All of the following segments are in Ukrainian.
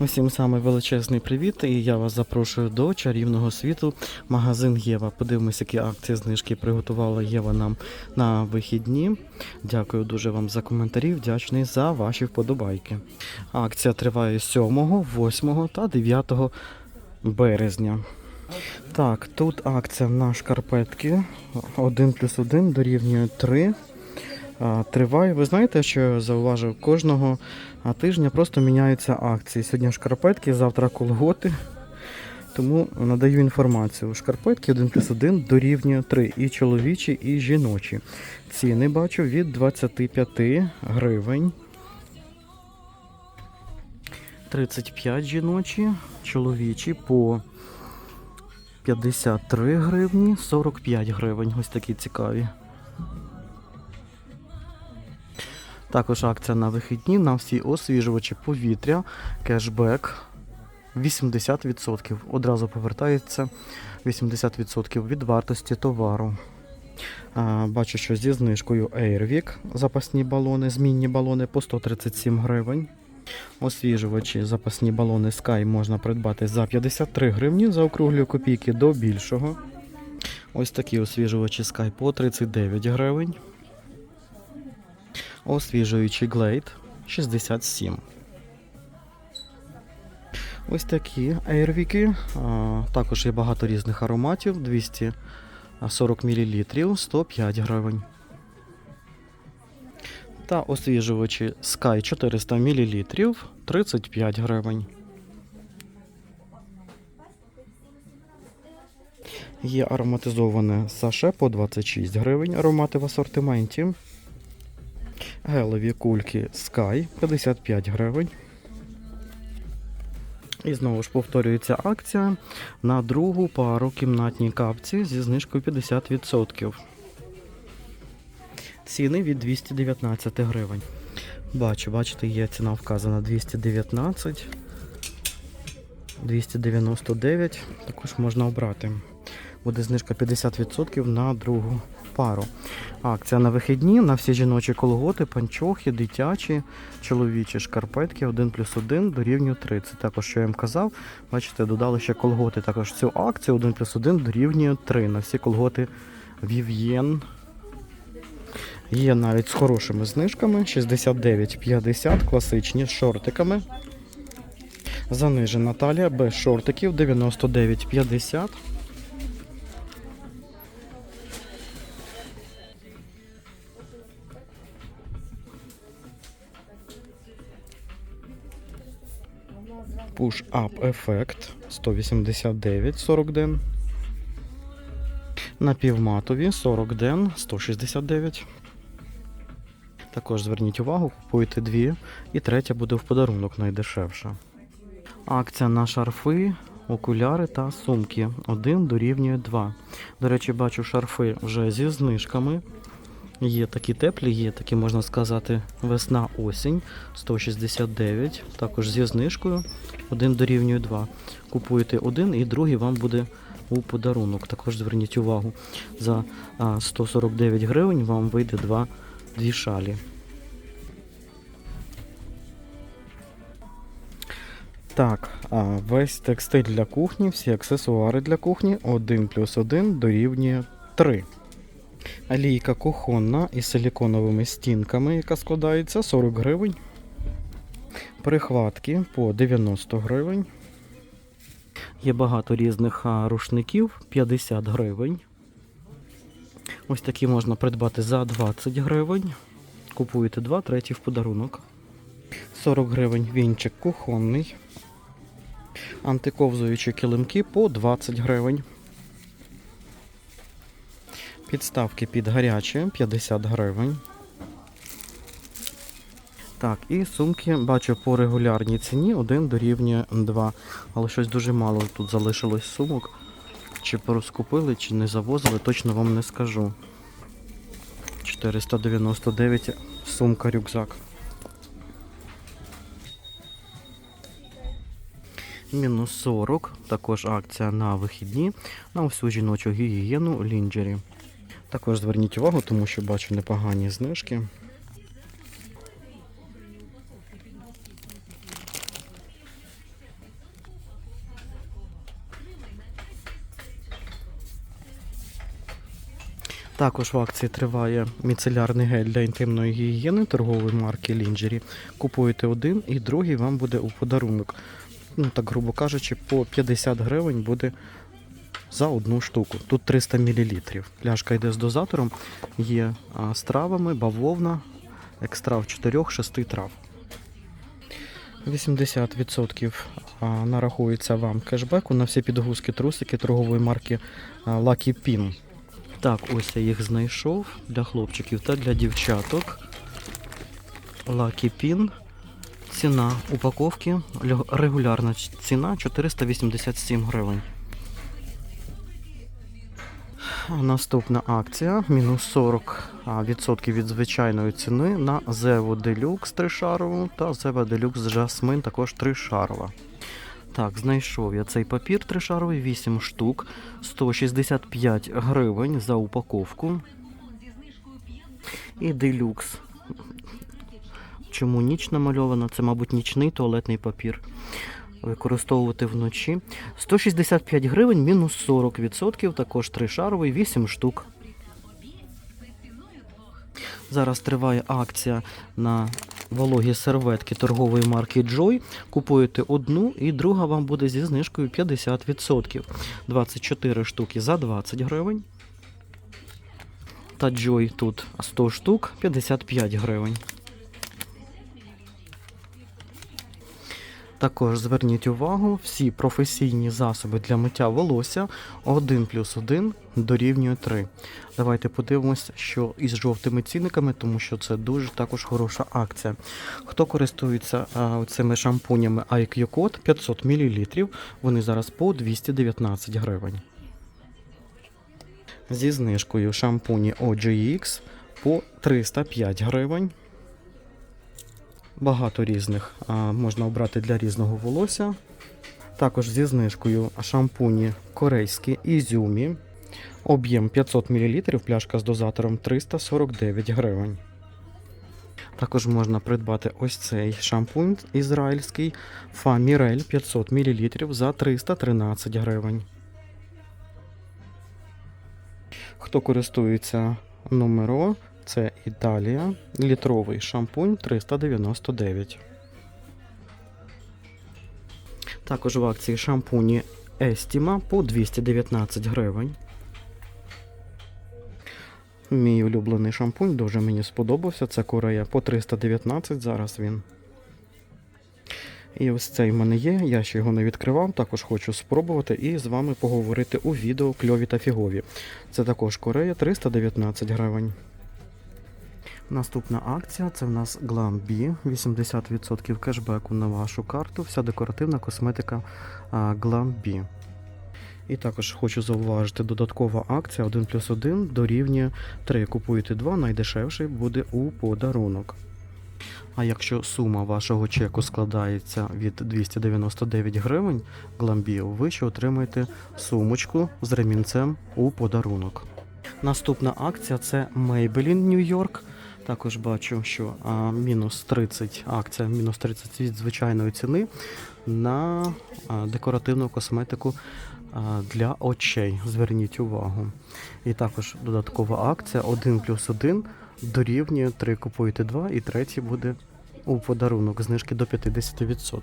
Усім саме величезний привіт, і я вас запрошую до чарівного світу магазин Єва. Подивимось, які акції знижки приготувала Єва нам на вихідні. Дякую дуже вам за коментарі. Вдячний за ваші вподобайки. Акція триває 7, 8 та 9 березня. Так, тут акція на шкарпетки 1 плюс 1 дорівнює 3. Триває. Ви знаєте, що я зауважив? Кожного тижня просто міняються акції. Сьогодні шкарпетки, завтра колготи. Тому надаю інформацію. Шкарпетки 1 плюс 1 дорівнює 3. І чоловічі, і жіночі. Ціни бачу від 25 гривень. 35 жіночі, чоловічі по 53 гривні, 45 гривень. Ось такі цікаві. Також акція на вихідні на всі освіжувачі повітря, кешбек 80%. Одразу повертається 80% від вартості товару. Бачу, що зі знижкою Airwick запасні балони, змінні балони по 137 гривень. Освіжувачі запасні балони Sky можна придбати за 53 гривні, заокруглюю копійки до більшого. Ось такі освіжувачі Sky по 39 гривень. Освіжуючий Glade 67. Ось такі Airwick. Також є багато різних ароматів. 240 мл 105 гривень. Та освіжувачі Sky 400 мл 35 гривень. Є ароматизоване саше по 26 гривень. Аромати в асортименті. Гелеві кульки Sky 55 гривень. І знову ж повторюється акція на другу пару кімнатні капці зі знижкою 50%. Ціни від 219 гривень. Бачу, бачите, є ціна вказана 219, 299. Також можна обрати. Буде знижка 50% на другу пару. Акція на вихідні на всі жіночі колготи, панчохи, дитячі, чоловічі шкарпетки 1 плюс 1 дорівнює 3. Це також, що я їм казав. Бачите, додали ще колготи. Також цю акцію 1 плюс 1 дорівнює 3. На всі колготи Vivien. Є навіть з хорошими знижками 69,50, класичні з шортиками. Занижена талія без шортиків 99,50. Push-up ефект 189 40 ден. Напівматові 40 ден 169. Також зверніть увагу, купуйте дві, і третя буде в подарунок найдешевша. Акція на шарфи, окуляри та сумки. Один дорівнює 2. До речі, бачу шарфи вже зі знижками. Є такі теплі, є такі, можна сказати, весна-осінь 169. Також зі знижкою. Один дорівнює 2. Купуєте один і другий вам буде у подарунок. Також зверніть увагу, за 149 гривень вам вийде два, дві шалі. Так, весь текстиль для кухні, всі аксесуари для кухні 1 плюс 1 дорівнює 3. Лійка кухонна із силіконовими стінками, яка складається 40 гривень. Прихватки по 90 гривень. Є багато різних рушників 50 гривень. Ось такі можна придбати за 20 гривень. Купуєте 2, третій в подарунок. 40 гривень вінчик кухонний. Антиковзуючі килимки по 20 гривень. Підставки під гаряче 50 гривень. Так, і сумки бачу по регулярній ціні 1 дорівнює 2. Але щось дуже мало тут залишилось сумок. Чи порозкупили, чи не завозили, точно вам не скажу. 499 сумка рюкзак. Мінус 40, також акція на вихідні на всю жіночу гігієну лінджері. Також зверніть увагу, тому що бачу непогані знижки. Також в акції триває міцелярний гель для інтимної гігієни торгової марки Лінджері. Купуєте один і другий вам буде у подарунок. Ну так, грубо кажучи, по 50 гривень буде за одну штуку. Тут 300 мл. Пляшка йде з дозатором, є з травами, бавовна, екстракт 4-6 трав. 80% нарахується вам кешбеку на всі підгузки, трусики торгової марки Lucky Pin. Так, ось я їх знайшов для хлопчиків та для дівчаток. Lucky Pin. Ціна упаковки регулярна ціна 487 гривень. Наступна акція мінус 40% від звичайної ціни на Zevo Deluxe тришарову та Zevo Deluxe Jasmine також тришарова. Так, знайшов я цей папір тришаровий, 8 штук, 165 гривень за упаковку. І делюкс. Чому ніч намальована? Це, мабуть, нічний туалетний папір. Використовувати вночі. 165 гривень, мінус 40%, також тришаровий, 8 штук. Зараз триває акція на вологі серветки торгової марки Joy. Купуєте одну і друга вам буде зі знижкою 50%. 24 штуки за 20 гривень. Та Joy тут 100 штук 55 гривень. Також зверніть увагу, всі професійні засоби для миття волосся 1 плюс 1 дорівнює 3. Давайте подивимося, що із жовтими цінниками, тому що це дуже також хороша акція. Хто користується а, цими шампунями IQ Code 500 мл, вони зараз по 219 гривень. Зі знижкою шампуні OGX по 305 гривень. Багато різних можна обрати для різного волосся. Також зі знижкою шампуні корейські Ізюмі. Об'єм 500 мл, пляшка з дозатором 349 гривень. Також можна придбати ось цей шампунь ізраїльський Фамірель 500 мл за 313 гривень. Хто користується номеро, це Італія, літровий шампунь 399. Також в акції шампуні Естіма по 219 гривень. Мій улюблений шампунь дуже мені сподобався. Це Корея по 319 зараз він. І ось цей в мене є, я ще його не відкривав, також хочу спробувати і з вами поговорити у відео кльові та фігові. Це також Корея 319 гривень. Наступна акція це в нас Glam B, 80% кешбеку на вашу карту, вся декоративна косметика Glam. І також хочу зауважити додаткова акція 1 плюс 1 дорівнює 3. Купуєте 2, найдешевший буде у подарунок. А якщо сума вашого чеку складається від 299 гривень Glamбіо, ви ще отримаєте сумочку з ремінцем у подарунок. Наступна акція це Maybelline New York. Також бачу, що а, мінус 30 акція, мінус 30 від звичайної ціни на а, декоративну косметику а, для очей. Зверніть увагу. І також додаткова акція 1 плюс 1 дорівнює 3 купуєте 2 і третій буде у подарунок знижки до 50%.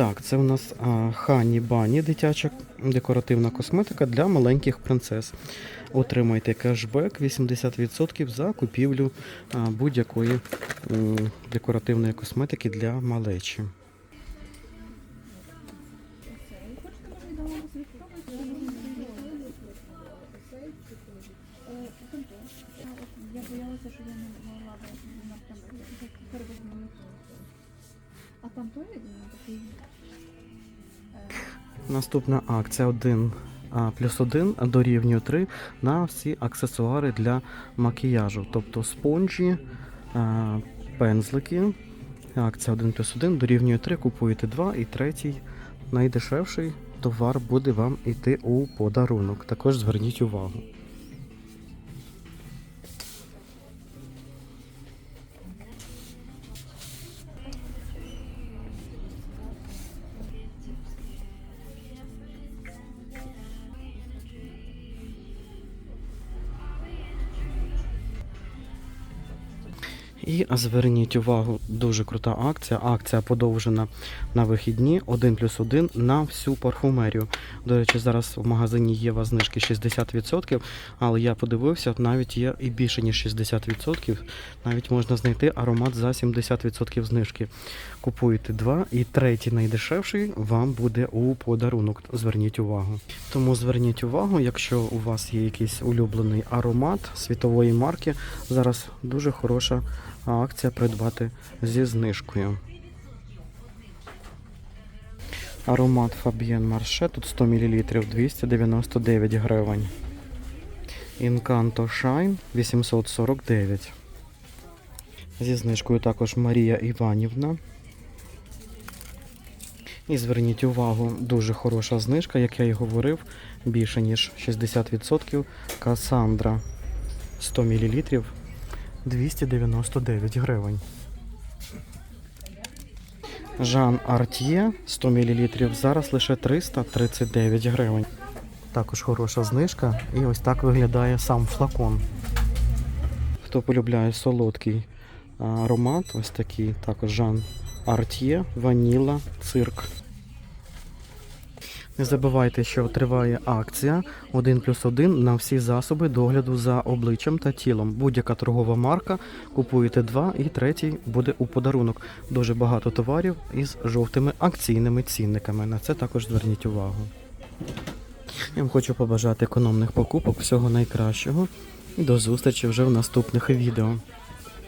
Так, це у нас Хані Бані, дитяча декоративна косметика для маленьких принцес. Отримайте кешбек 80% за купівлю а, будь-якої декоративної косметики для малечі. Я боялася, що я Наступна акція 1 плюс 1 дорівнює 3 на всі аксесуари для макіяжу, тобто спонжі, пензлики. Акція 1 плюс 1 дорівнює 3, купуєте 2 і третій найдешевший товар буде вам йти у подарунок. Також зверніть увагу. І зверніть увагу, дуже крута акція. Акція подовжена на вихідні 1 плюс 1 на всю парфумерію. До речі, зараз в магазині Єва знижки 60%, але я подивився, навіть є і більше ніж 60%. Навіть можна знайти аромат за 70% знижки. Купуєте два, і третій найдешевший вам буде у подарунок. Зверніть увагу. Тому зверніть увагу, якщо у вас є якийсь улюблений аромат світової марки, зараз дуже хороша акція придбати зі знижкою. Аромат Fabienne Marche, тут 100 мл 299 гривень. Incanto Shine 849. Зі знижкою також Марія Іванівна. І зверніть увагу, дуже хороша знижка, як я і говорив, більше ніж 60%. Касандра 100 мл 299 гривень. Жан Артьє 100 мл зараз лише 339 гривень. Також хороша знижка. І ось так виглядає сам флакон. Хто полюбляє солодкий аромат, ось такий також Жан Артьє, Ваніла, цирк. Не забувайте, що триває акція 1 плюс 1 на всі засоби догляду за обличчям та тілом. Будь-яка торгова марка, купуєте два і третій буде у подарунок. Дуже багато товарів із жовтими акційними цінниками. На це також зверніть увагу. Я вам хочу побажати економних покупок, всього найкращого і до зустрічі вже в наступних відео.